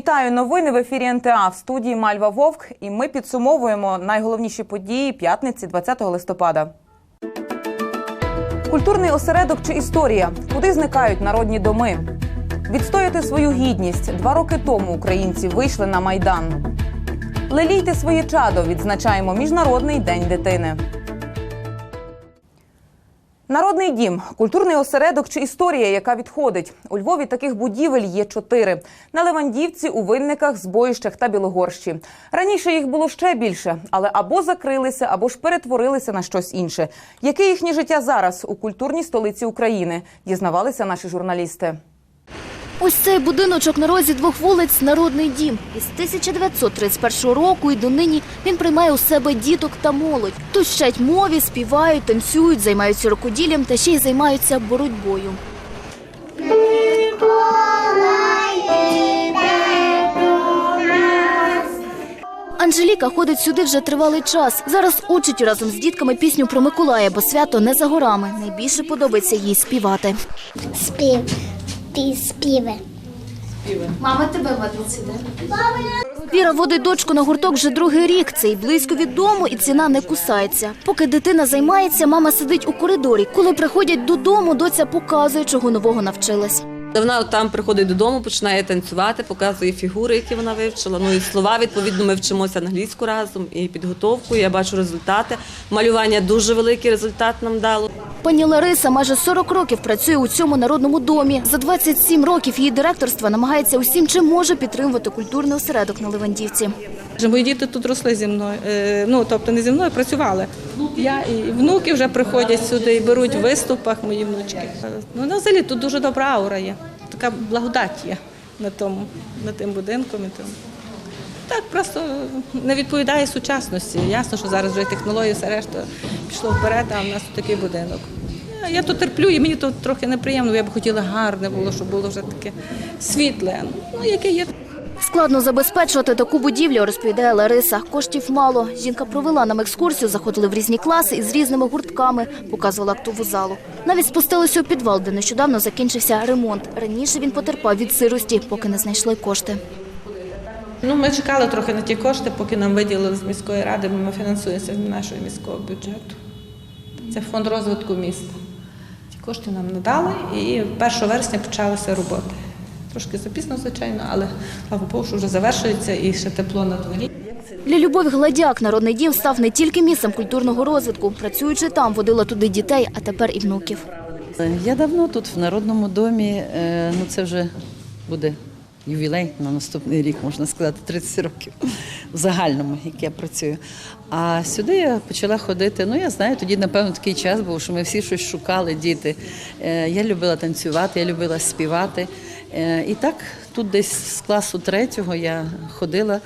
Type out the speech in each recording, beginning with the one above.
Вітаю новини в ефірі НТА в студії Мальва Вовк. І ми підсумовуємо найголовніші події п'ятниці 20 листопада. Культурний осередок чи історія, куди зникають народні доми. Відстояти свою гідність два роки тому українці вийшли на майдан. Лелійте своє чадо. Відзначаємо міжнародний день дитини. Народний дім, культурний осередок чи історія, яка відходить. У Львові таких будівель є чотири: на Левандівці, у Винниках, Збоїщах та Білогорщі. Раніше їх було ще більше, але або закрилися, або ж перетворилися на щось інше. Яке їхнє життя зараз у культурній столиці України? Дізнавалися наші журналісти. Ось цей будиночок на розі двох вулиць Народний дім. Із 1931 року і донині він приймає у себе діток та молодь. Тут вчать мові, співають, танцюють, займаються рукоділлям та ще й займаються боротьбою. Анжеліка ходить сюди вже тривалий час. Зараз учить разом з дітками пісню про Миколая, бо свято не за горами. Найбільше подобається їй співати. Спів. Пі- Співи. Мама тебе водить сюди. Віра водить дочку на гурток вже другий рік. Це й близько від дому, і ціна не кусається. Поки дитина займається, мама сидить у коридорі. Коли приходять додому, доця показує, чого нового навчилась. Вона там приходить додому, починає танцювати, показує фігури, які вона вивчила. Ну і слова відповідно ми вчимося англійську разом і підготовку. Я бачу результати. Малювання дуже великий результат нам дало. Пані Лариса майже 40 років працює у цьому народному домі. За 27 років її директорство намагається усім, чим може підтримувати культурний осередок на Левандівці. Мої діти тут росли зі мною. Е, Ну, тобто не зі мною, працювали. Я і внуки вже приходять сюди і беруть в виступах мої внучки. Е, Ну, на взагалі тут дуже добра аура є. Така благодать є на тому, на тим будинком. І тому. Так, просто не відповідає сучасності. Ясно, що зараз вже технології, все решта пішло вперед, а в нас такий будинок. Я- Я тут терплю, і мені тут трохи неприємно. Я б хотіла гарне було, щоб було вже таке світле. Ну, яке є, Складно забезпечувати таку будівлю, розповідає Лариса. Коштів мало. Жінка провела нам екскурсію, заходили в різні класи із різними гуртками, показувала актову залу. Навіть спустилися у підвал, де нещодавно закінчився ремонт. Раніше він потерпав від сирості, поки не знайшли кошти. Ну, ми чекали трохи на ті кошти, поки нам виділили з міської ради, бо ми фінансуємося з нашого міського бюджету. Це фонд розвитку міста. Ті кошти нам надали, і 1 вересня почалися роботи. Трошки запізно, звичайно, але слава Богу, що вже завершується і ще тепло на дворі. Для Любові Гладяк народний дім став не тільки місцем культурного розвитку. Працюючи там, водила туди дітей, а тепер і внуків. Я давно тут в Народному домі, е, ну це вже буде ювілей на наступний рік, можна сказати, 30 років в загальному, як я працюю. А сюди я почала ходити. Ну, я знаю, тоді, напевно, такий час був, що ми всі щось шукали, діти. Е, Я любила танцювати, я любила співати. Е, І так, тут десь з класу третього я ходила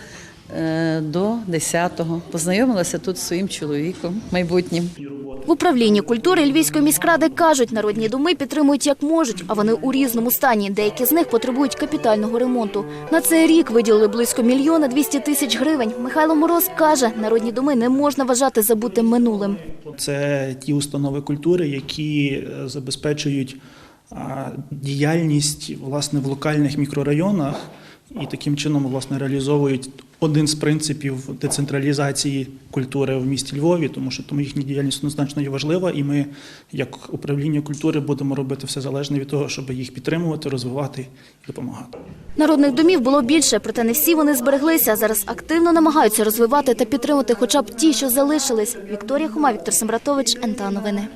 е, до 10-го. Познайомилася тут зі своїм чоловіком майбутнім. В управлінні культури Львівської міськради кажуть, народні доми підтримують як можуть, а вони у різному стані. Деякі з них потребують капітального ремонту. На цей рік виділили близько мільйона 200 тисяч гривень. Михайло Мороз каже, народні доми не можна вважати забутим минулим. Це ті установи культури, які е, забезпечують діяльність власне в локальних мікрорайонах і таким чином власне реалізовують один з принципів децентралізації культури в місті Львові, тому що тому їхня діяльність однозначно є важлива, і ми, як управління культури, будемо робити все залежне від того, щоб їх підтримувати, розвивати і допомагати. Народних домів було більше, проте не всі вони збереглися. Зараз активно намагаються розвивати та підтримати хоча б ті, що залишились. Вікторія Хома, Віктор Сембратович, НТА Новини.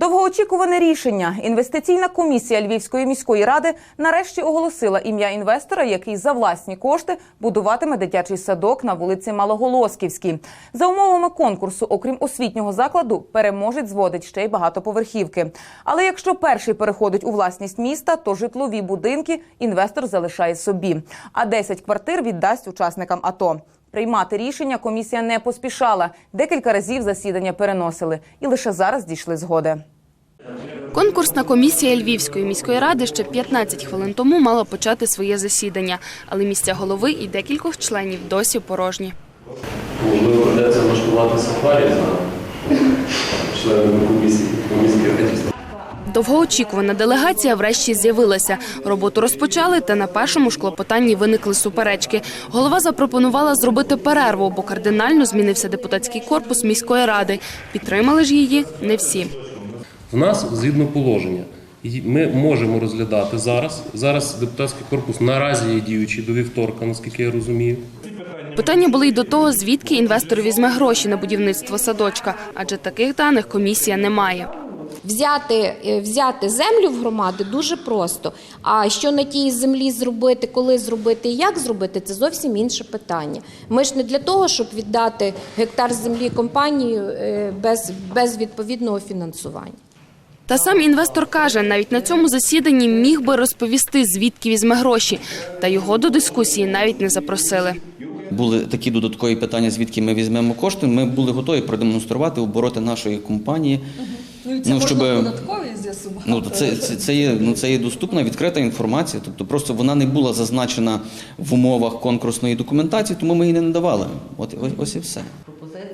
Довгоочікуване рішення. Інвестиційна комісія Львівської міської ради нарешті оголосила ім'я інвестора, який за власні кошти будуватиме дитячий садок на вулиці Малоголосківській. За умовами конкурсу, окрім освітнього закладу, переможець зводить ще й багатоповерхівки. Але якщо перший переходить у власність міста, то житлові будинки інвестор залишає собі, а 10 квартир віддасть учасникам АТО. Приймати рішення комісія не поспішала. Декілька разів засідання переносили і лише зараз дійшли згоди. Конкурсна комісія Львівської міської ради ще 15 хвилин тому мала почати своє засідання, але місця голови і декількох членів досі порожні. Можливо, придеться влаштувати сафарі за членами комісії, комісії радістів. Довгоочікувана делегація врешті з'явилася. Роботу розпочали, та на першому ж клопотанні виникли суперечки. Голова запропонувала зробити перерву, бо кардинально змінився депутатський корпус міської ради. Підтримали ж її не всі. В нас згідно положення. Ми можемо розглядати зараз. Зараз депутатський корпус наразі є діючий до вівторка, наскільки я розумію. Питання були й до того, звідки інвестор візьме гроші на будівництво садочка, адже таких даних комісія не має. Взяти, е, взяти землю в громади дуже просто. А що на тій землі зробити, коли зробити і як зробити, це зовсім інше питання. Ми ж не для того, щоб віддати гектар землі компанію е, без, без відповідного фінансування. Та сам інвестор каже, навіть на цьому засіданні міг би розповісти, звідки візьме гроші. Та його до дискусії навіть не запросили. були такі додаткові питання, звідки ми візьмемо кошти. Ми були готові продемонструвати обороти нашої компанії. Ну, щоб ну, це, це, це, є, ну, це є доступна відкрита інформація. Тобто просто вона не була зазначена в умовах конкурсної документації, тому ми її не надавали. От ось, ось і все.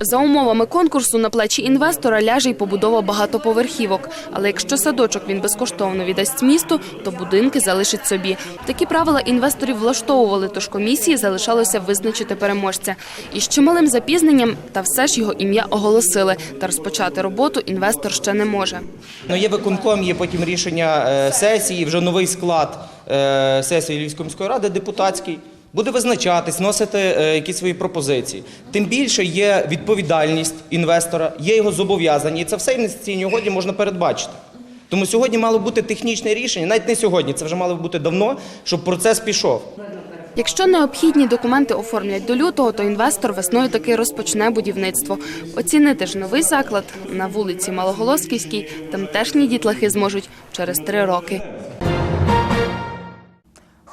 За умовами конкурсу на плечі інвестора ляже й побудова багатоповерхівок. Але якщо садочок він безкоштовно віддасть місту, то будинки залишить собі. Такі правила інвесторів влаштовували, тож комісії залишалося визначити переможця. І з чималим запізненням, та все ж його ім'я оголосили. Та розпочати роботу інвестор ще не може. Ну, є виконком, є потім рішення е, сесії, вже новий склад е, сесії Львівської міської ради депутатський. Буде визначатись, носити е, якісь свої пропозиції. Тим більше є відповідальність інвестора, є його зобов'язання, і це все в інвестиційній угоді можна передбачити. Тому сьогодні мало бути технічне рішення, навіть не сьогодні, це вже мало бути давно, щоб процес пішов. Якщо необхідні документи оформлять до лютого, то інвестор весною таки розпочне будівництво. Оцінити ж новий заклад на вулиці Малоголосківській тамтешні дітлахи зможуть через три роки.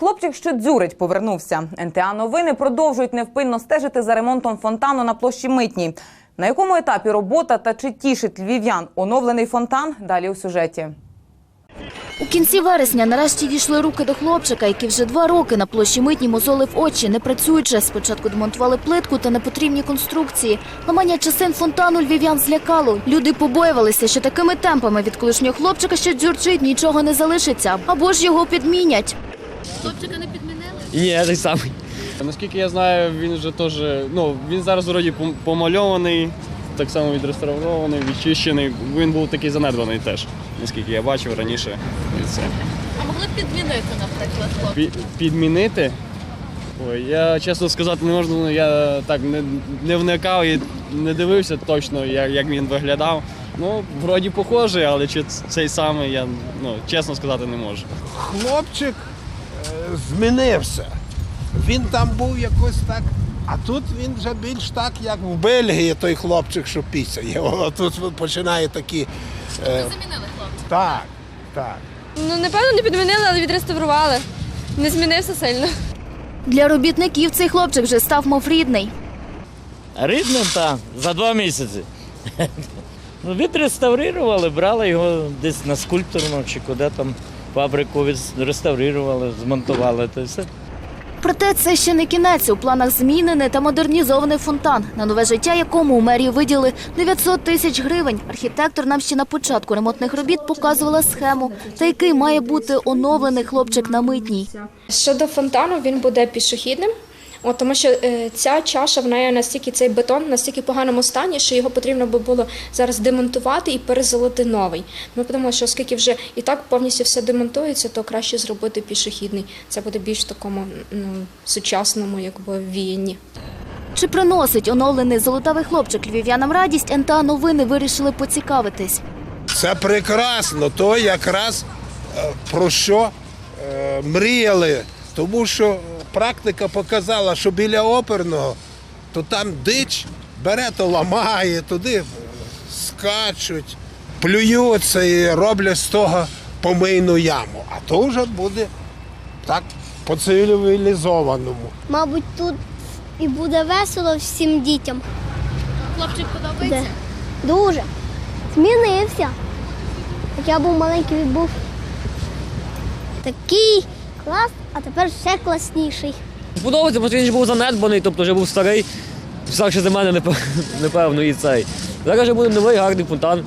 Хлопчик, що дзюрить, повернувся. НТА новини продовжують невпинно стежити за ремонтом фонтану на площі Митній. На якому етапі робота та чи тішить львів'ян оновлений фонтан? Далі у сюжеті. У кінці вересня нарешті дійшли руки до хлопчика, який вже два роки на площі митні мозолив очі, не працюючи. Спочатку демонтували плитку та непотрібні конструкції. Ламання частин фонтану львів'ян злякало. Люди побоювалися, що такими темпами від колишнього хлопчика, що дзюрчить, нічого не залишиться, або ж його підмінять. Ні, той самий. Наскільки я знаю, він вже теж. Ну, він зараз вроді помальований, так само відреставрований, відчищений. Він був такий занедбаний теж, наскільки я бачив раніше. І це. А могли б підмінити, наприклад, Пі- Підмінити. Ой, я чесно сказати не можу, ну, я так не, не вникав і не дивився точно, як, як він виглядав. Ну, вроді похожий, але чи цей самий, я ну, чесно сказати не можу. хлопчик змінився. Він там був якось так, а тут він вже більш так, як в Бельгії, той хлопчик, що пісяє. О, Тут починає такі. Е... Замінили хлопчика? Так, так. Ну, напевно, не підмінили, але відреставрували. Не змінився сильно. Для робітників цей хлопчик вже став мов рідний. Рідним так, за два місяці. Ну, відреставрували, брали його десь на скульпторну чи куди там фабрику відреставрували, змонтували. То все. Проте це ще не кінець. У планах змінений та модернізований фонтан, на нове життя якому у мерії виділи 900 тисяч гривень. Архітектор нам ще на початку ремонтних робіт показувала схему, та який має бути оновлений хлопчик на митній. Щодо фонтану, він буде пішохідним. От, тому що е, ця чаша в неї настільки цей бетон настільки в поганому стані, що його потрібно би було зараз демонтувати і перезолити новий. Ми подумали, що оскільки вже і так повністю все демонтується, то краще зробити пішохідний. Це буде більш в такому ну, сучасному, якби віянні. Чи приносить оновлений золотавий хлопчик львів'янам радість? НТА новини вирішили поцікавитись. Це прекрасно, то якраз е, про що е, мріяли. Тому що практика показала, що біля оперного, то там дич бере, то ламає, туди скачуть, плюються і роблять з того помийну яму. А то вже буде так по цивілізованому. Мабуть, тут і буде весело всім дітям. Хлопчик подобається? Дуже. Змінився. Я був маленький, він був такий клас, а тепер ще класніший. Подобається, бо він ж був занедбаний, тобто вже був старий, старший за мене, напевно, і цей. Зараз вже буде новий гарний фонтан.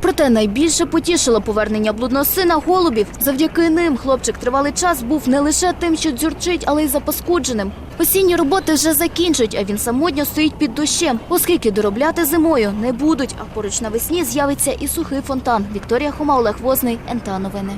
Проте найбільше потішило повернення блудного сина голубів. Завдяки ним хлопчик тривалий час був не лише тим, що дзюрчить, але й запаскудженим. Осінні роботи вже закінчать, а він самотньо стоїть під дощем, оскільки доробляти зимою не будуть. А поруч навесні з'явиться і сухий фонтан. Вікторія Хома, Олег Возний, НТА Новини.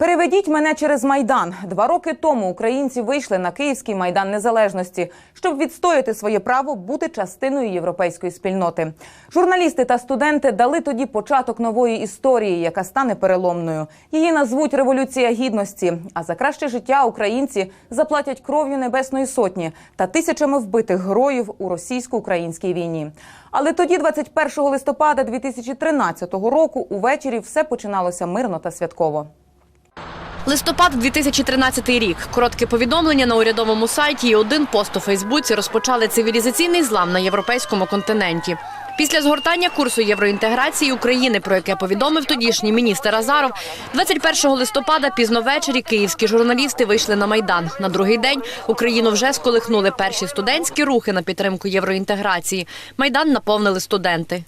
Переведіть мене через майдан. Два роки тому українці вийшли на Київський майдан незалежності, щоб відстояти своє право бути частиною європейської спільноти. Журналісти та студенти дали тоді початок нової історії, яка стане переломною. Її назвуть Революція гідності. А за краще життя українці заплатять кров'ю Небесної Сотні та тисячами вбитих героїв у російсько-українській війні. Але тоді, 21 листопада 2013 року, увечері все починалося мирно та святково. Листопад 2013 рік. Коротке повідомлення на урядовому сайті і один пост у Фейсбуці розпочали цивілізаційний злам на європейському континенті. Після згортання курсу євроінтеграції України, про яке повідомив тодішній міністр Азаров, 21 листопада пізно ввечері київські журналісти вийшли на майдан. На другий день Україну вже сколихнули перші студентські рухи на підтримку євроінтеграції. Майдан наповнили студенти.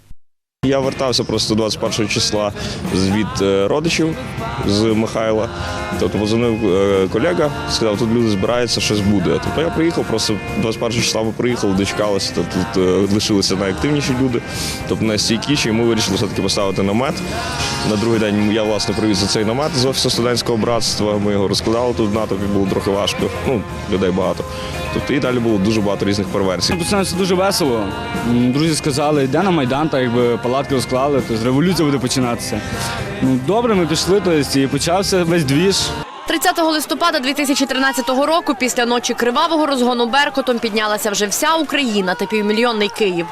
Я вертався просто 21 числа від е, родичів з Михайла. Тобто позвонив е, колега, сказав, тут люди збираються, щось буде. Тобто я приїхав, просто 21 числа ми приїхали, дочекалися, тобто тут е, лишилися найактивніші люди, тобто найстійкіші, і ми вирішили все-таки поставити намет. На другий день я власне привіз цей намет з офісу студентського братства. Ми його розкладали тут в натовпі, було трохи важко. Ну, людей багато. Тобто і далі було дуже багато різних перверсій. Починається дуже весело. Друзі сказали, йде на Майдан, так якби палатки розклали, то революція буде починатися. Ну, добре, ми пішли, то і почався весь двіж. 30 листопада 2013 року, після ночі кривавого розгону Беркутом, піднялася вже вся Україна та півмільйонний Київ.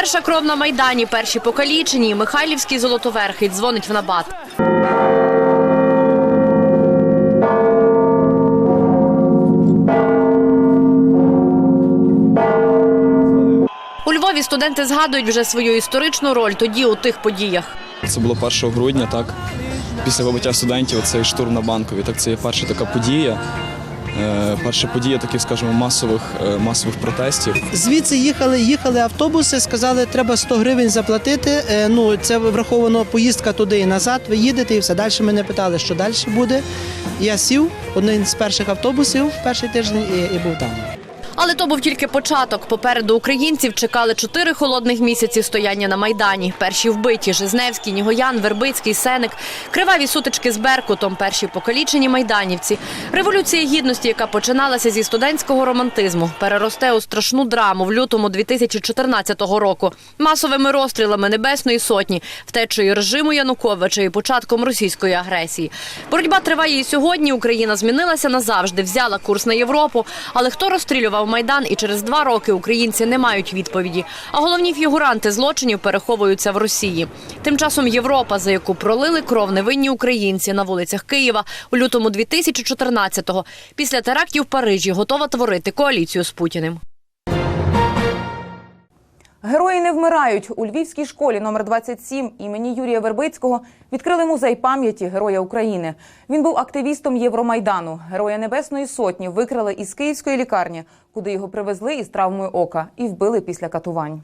Перша кров на майдані, перші покалічені, Михайлівський золотоверхий дзвонить в набат. У Львові студенти згадують вже свою історичну роль тоді у тих подіях. Це було 1 грудня, так. Після вибиття студентів цей штурм на банкові. Так це є перша така подія. Е, Перша подія таких, скажімо, масових, е, масових протестів. Звідси їхали, їхали автобуси, сказали, треба 100 гривень заплатити. Е, Ну, це враховано поїздка туди і назад. Ви їдете і все. Далі мене питали, що далі буде. Я сів, один з перших автобусів перший тиждень і, і був там. Але то був тільки початок. Попереду українців чекали чотири холодних місяці стояння на майдані. Перші вбиті Жизневський, Нігоян, Вербицький, Сеник, криваві сутички з Беркутом, перші покалічені майданівці. Революція гідності, яка починалася зі студентського романтизму, переросте у страшну драму в лютому 2014 року, масовими розстрілами Небесної сотні, втечею режиму Януковича і початком російської агресії. Боротьба триває і сьогодні. Україна змінилася назавжди, взяла курс на Європу. Але хто розстрілював майдан? І через два роки українці не мають відповіді. А головні фігуранти злочинів переховуються в Росії. Тим часом Європа, за яку пролили кров невинні українці на вулицях Києва у лютому 2014-го, після терактів в Парижі готова творити коаліцію з Путіним. Герої не вмирають. У Львівській школі номер 27 імені Юрія Вербицького відкрили музей пам'яті Героя України. Він був активістом Євромайдану. Героя Небесної Сотні викрали із київської лікарні, куди його привезли із травмою ока і вбили після катувань.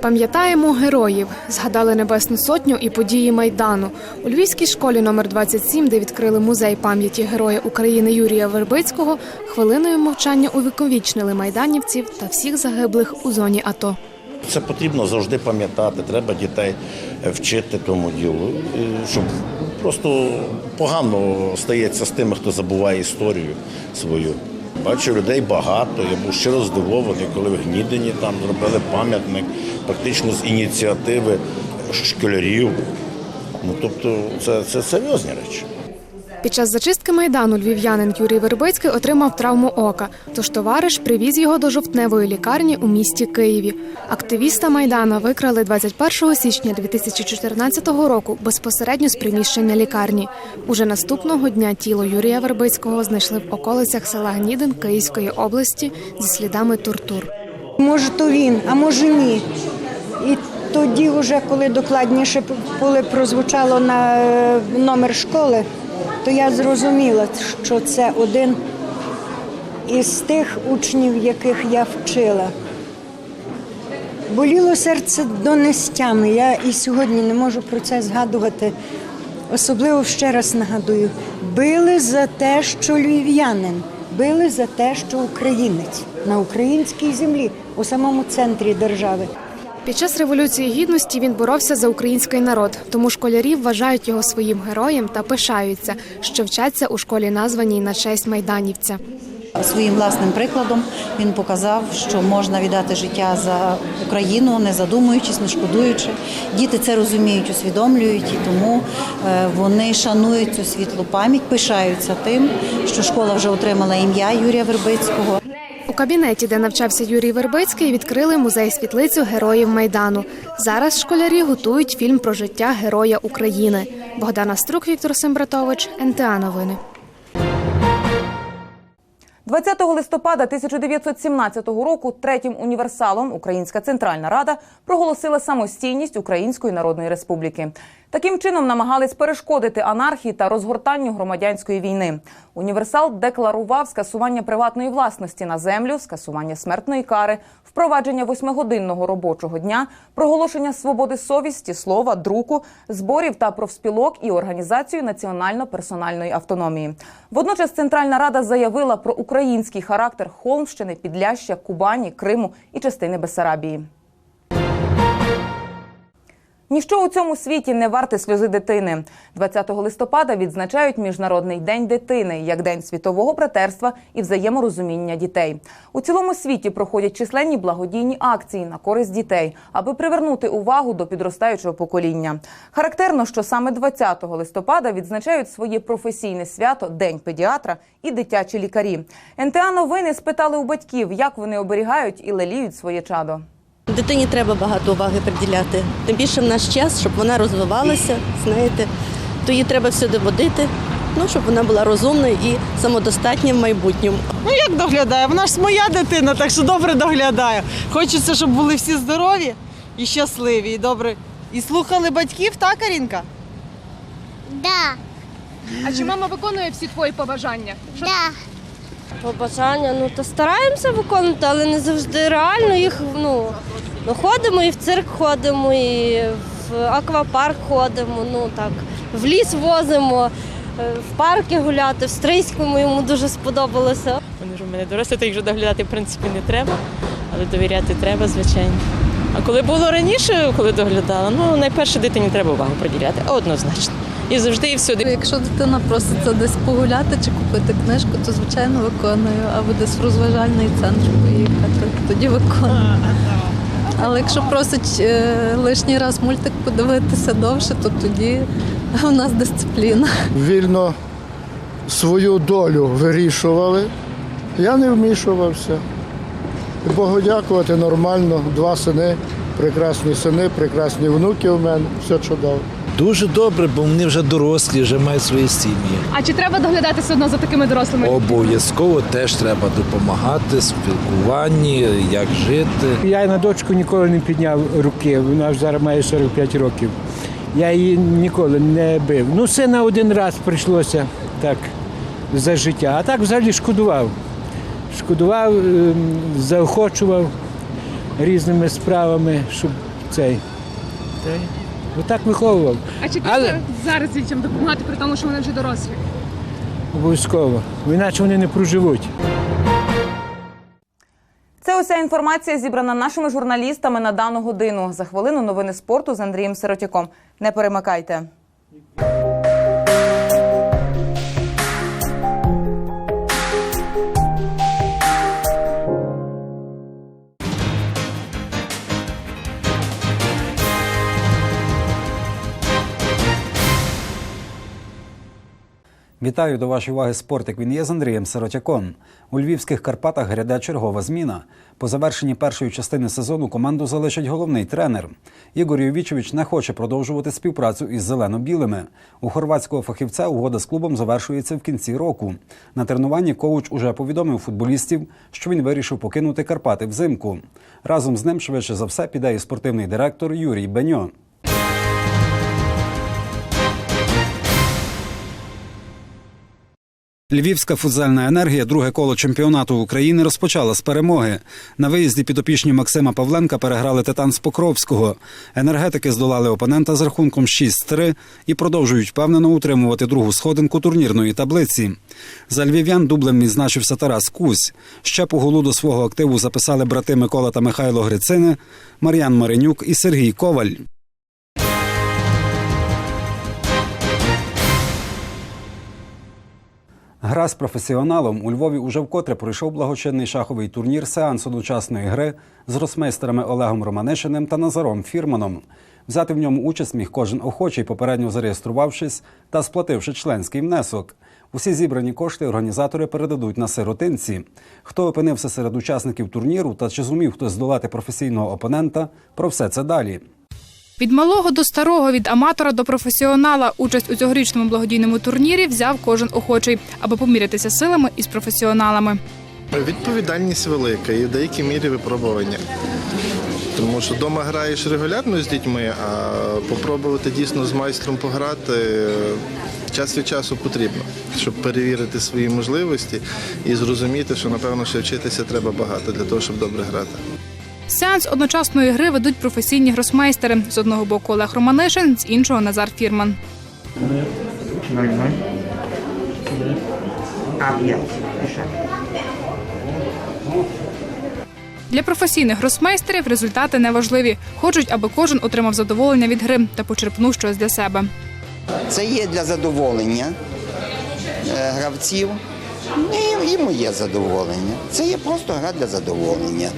Пам'ятаємо героїв, згадали Небесну Сотню і події Майдану. У Львівській школі номер 27, де відкрили музей пам'яті Героя України Юрія Вербицького, хвилиною мовчання увіковічнили майданівців та всіх загиблих у зоні АТО. Це потрібно завжди пам'ятати. Треба дітей вчити тому ділу, щоб просто погано стається з тими, хто забуває історію свою. Бачу людей багато. Я був щиро здивований, коли в Гнідині там зробили пам'ятник практично з ініціативи школярів. Ну тобто, це, це серйозні речі. Під час зачистки майдану львів'янин Юрій Вербицький отримав травму ока. Тож товариш привіз його до жовтневої лікарні у місті Києві. Активіста майдана викрали 21 січня 2014 року безпосередньо з приміщення лікарні. Уже наступного дня тіло Юрія Вербицького знайшли в околицях села Гнідин Київської області зі слідами тортур. Може, то він, а може ні. І тоді, вже коли докладніше коли прозвучало на е, номер школи, то я зрозуміла, що це один із тих учнів, яких я вчила. Боліло серце донестями. Я і сьогодні не можу про це згадувати. Особливо ще раз нагадую: били за те, що львів'янин, били за те, що українець на українській землі, у самому центрі держави. Під час революції гідності він боровся за український народ, тому школярі вважають його своїм героєм та пишаються, що вчаться у школі, названій на честь майданівця. Своїм власним прикладом він показав, що можна віддати життя за Україну, не задумуючись, не шкодуючи. Діти це розуміють, усвідомлюють, і тому е, вони шанують цю світлу пам'ять, пишаються тим, що школа вже отримала ім'я Юрія Вербицького. У кабінеті, де навчався Юрій Вербицький, відкрили музей світлицю героїв майдану. Зараз школярі готують фільм про життя Героя України. Богдана Струк, Віктор Сембратович, НТА Новини. 20 листопада 1917 року третім універсалом Українська Центральна Рада проголосила самостійність Української Народної Республіки. Таким чином намагались перешкодити анархії та розгортанню громадянської війни. Універсал декларував скасування приватної власності на землю, скасування смертної кари, впровадження восьмигодинного робочого дня, проголошення свободи совісті, слова, друку, зборів та профспілок і організацію національно-персональної автономії. Водночас Центральна Рада заявила про український характер Холмщини, Підляща, Кубані, Криму і частини Бесарабії. Ніщо у цьому світі не варте сльози дитини. 20 листопада відзначають Міжнародний день дитини як день світового братерства і взаєморозуміння дітей. У цілому світі проходять численні благодійні акції на користь дітей, аби привернути увагу до підростаючого покоління. Характерно, що саме 20 листопада відзначають своє професійне свято День педіатра і дитячі лікарі. НТА новини спитали у батьків, як вони оберігають і леліють своє чадо. Дитині треба багато уваги приділяти. Тим більше в наш час, щоб вона розвивалася, знаєте, то її треба всюди водити, ну, щоб вона була розумною і самодостатня в майбутньому. Ну як доглядає? Вона ж моя дитина, так що добре доглядає. Хочеться, щоб були всі здорові і щасливі, і добре. І слухали батьків, так, Карінка? Да. А чи мама виконує всі твої побажання? Да. Побажання, ну то стараємося виконувати, але не завжди реально їх. Ну ми ходимо і в цирк ходимо, і в аквапарк ходимо. Ну так, в ліс возимо, е, в парки гуляти, в Стрийському йому дуже сподобалося. Вони ж у мене дорослі, то їх вже доглядати в принципі не треба, але довіряти треба, звичайно. А коли було раніше, коли доглядала, ну найперше дитині треба увагу приділяти, однозначно. І завжди, і всюди. Якщо дитина проситься десь погуляти чи купити книжку, то звичайно виконую. Або десь в розважальний центр поїхати, тоді виконую. Але якщо просить е, лишній раз мультик подивитися довше, то тоді у нас дисципліна. вільно свою долю вирішували. Я не вмішувався. Богу дякувати нормально. Два сини, прекрасні сини, прекрасні внуки у мене, все чудово. Дуже добре, бо вони вже дорослі, вже мають свої сім'ї. А чи треба доглядати все одно за такими дорослими? Обов'язково теж треба допомагати спілкуванні, як жити. Я на дочку ніколи не підняв руки, вона ж зараз має 45 років. Я її ніколи не бив. Ну, сина один раз прийшлося так за життя, а так взагалі шкодував. Шкодував, ем, заохочував різними справами, щоб цей. Та так Отак виховував. А чи Але- треба зараз дітям допомагати при тому, що вони вже дорослі? Обов'язково. Іначе вони не проживуть. Це уся інформація зібрана нашими журналістами на дану годину. За хвилину новини спорту з Андрієм Сиротяком. Не перемикайте. Вітаю до вашої уваги спорт, як він є з Андрієм Сиротяком. У львівських Карпатах гряде чергова зміна. По завершенні першої частини сезону команду залишить головний тренер. Ігор Йовічевич не хоче продовжувати співпрацю із зелено-білими. У хорватського фахівця угода з клубом завершується в кінці року. На тренуванні коуч уже повідомив футболістів, що він вирішив покинути Карпати взимку. Разом з ним швидше за все піде і спортивний директор Юрій Беньо. Львівська футзальна енергія друге коло чемпіонату України розпочала з перемоги. На виїзді підопічні Максима Павленка переграли титан з Покровського. Енергетики здолали опонента з рахунком 6-3 і продовжують впевнено утримувати другу сходинку турнірної таблиці. За львів'ян дублем відзначився Тарас Кузь. Ще по голу до свого активу записали брати Микола та Михайло Грицини, Мар'ян Маринюк і Сергій Коваль. Гра з професіоналом у Львові уже вкотре пройшов благочинний шаховий турнір сеанс одночасної гри з росмейстерами Олегом Романишиним та Назаром Фірманом. Взяти в ньому участь міг кожен охочий, попередньо зареєструвавшись та сплативши членський внесок. Усі зібрані кошти організатори передадуть на сиротинці. Хто опинився серед учасників турніру та чи зумів хтось здолати професійного опонента, про все це далі. Від малого до старого, від аматора до професіонала участь у цьогорічному благодійному турнірі взяв кожен охочий, аби помірятися силами із професіоналами. Відповідальність велика і в деякій мірі випробування. Тому що вдома граєш регулярно з дітьми, а попробувати дійсно з майстром пограти е, час від часу потрібно, щоб перевірити свої можливості і зрозуміти, що напевно ще вчитися треба багато для того, щоб добре грати. Сеанс одночасної гри ведуть професійні гросмейстери. З одного боку Олег Романишин, з іншого Назар Фірман. Для професійних гросмейстерів результати не важливі. Хочуть, аби кожен отримав задоволення від гри та почерпнув щось для себе. Це є для задоволення е, гравців і, і моє задоволення. Це є просто гра для задоволення.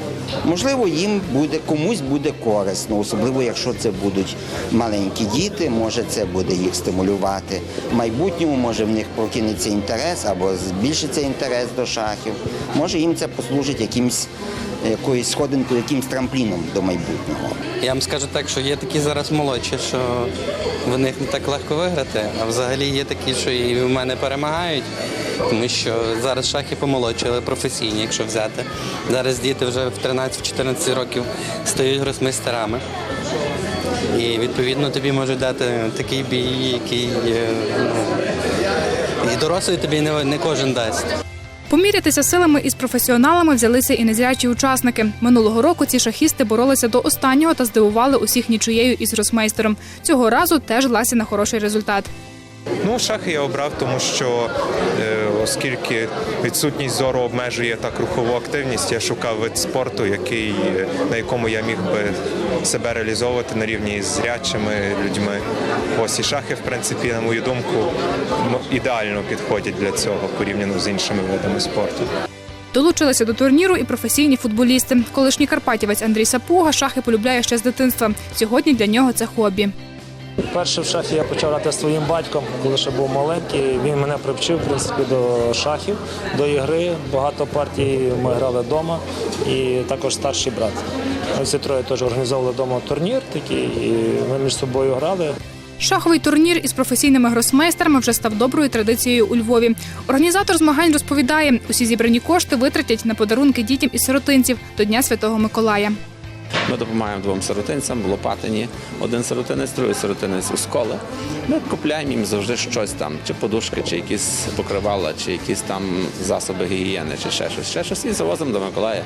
Можливо, їм буде комусь буде корисно, особливо якщо це будуть маленькі діти, може це буде їх стимулювати. В майбутньому може в них прокинеться інтерес або збільшиться інтерес до шахів. Може їм це послужить якимсь якоюсь сходинкою, якимсь трампліном до майбутнього. Я вам скажу так, що є такі зараз молодші, що в них не так легко виграти, а взагалі є такі, що і в мене перемагають, тому що зараз шахи помолодшили, професійні, якщо взяти. Зараз діти вже в 13-14 років стають гросмейстерами. І відповідно тобі можуть дати такий бій, який е, ну, і дорослий тобі не, не кожен дасть. Помірятися силами із професіоналами взялися і незрячі учасники. Минулого року ці шахісти боролися до останнього та здивували усіх нічиєю із росмейстером. Цього разу теж ласі на хороший результат. Ну, шахи я обрав, тому що е, оскільки відсутність зору обмежує так рухову активність, я шукав вид спорту, який, на якому я міг би себе реалізовувати на рівні з зрячими людьми. Ось і шахи, в принципі, на мою думку, ідеально підходять для цього порівняно з іншими видами спорту. Долучилися до турніру і професійні футболісти. Колишній карпатівець Андрій Сапуга шахи полюбляє ще з дитинства. Сьогодні для нього це хобі. Перше в шахі я почав грати своїм батьком, коли ще був маленький. Він мене привчив в принципі, до шахів, до ігри. Багато партій ми грали вдома і також старший брат. Всі троє теж організовували вдома турнір такий, і ми між собою грали. Шаховий турнір із професійними гросмейстерами вже став доброю традицією у Львові. Організатор змагань розповідає, усі зібрані кошти витратять на подарунки дітям із сиротинців до Дня Святого Миколая. Ми допомагаємо двом сиротинцям в Лопатині. Один сиротинець, другий сиротинець у школи. Ми купляємо їм завжди щось там, чи подушки, чи якісь покривала, чи якісь там засоби гігієни, чи ще щось. Ще щось і завозимо до Миколая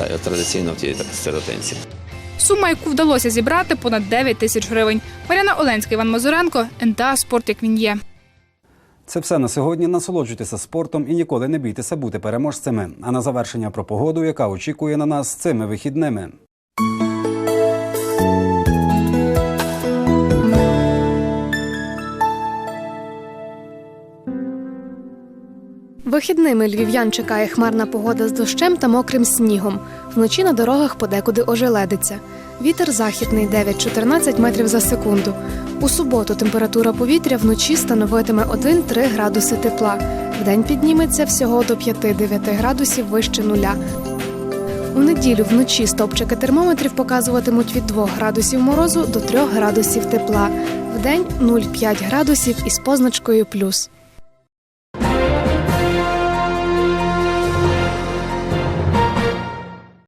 е, традиційно в тій сиротинці. Сума, яку вдалося зібрати, понад 9 тисяч гривень. Мар'яна Оленська, Іван Мазуренко, НТА Спорт як він є. Це все на сьогодні. Насолоджуйтеся спортом і ніколи не бійтеся бути переможцями. А на завершення про погоду, яка очікує на нас цими вихідними. Вихідними львів'ян чекає хмарна погода з дощем та мокрим снігом. Вночі на дорогах подекуди ожеледиться. Вітер західний 9-14 метрів за секунду. У суботу температура повітря вночі становитиме 1-3 градуси тепла. Вдень підніметься всього до 5-9 градусів вище нуля. У неділю вночі стопчики термометрів показуватимуть від 2 градусів морозу до 3 градусів тепла. Вдень 0,5 градусів із позначкою плюс.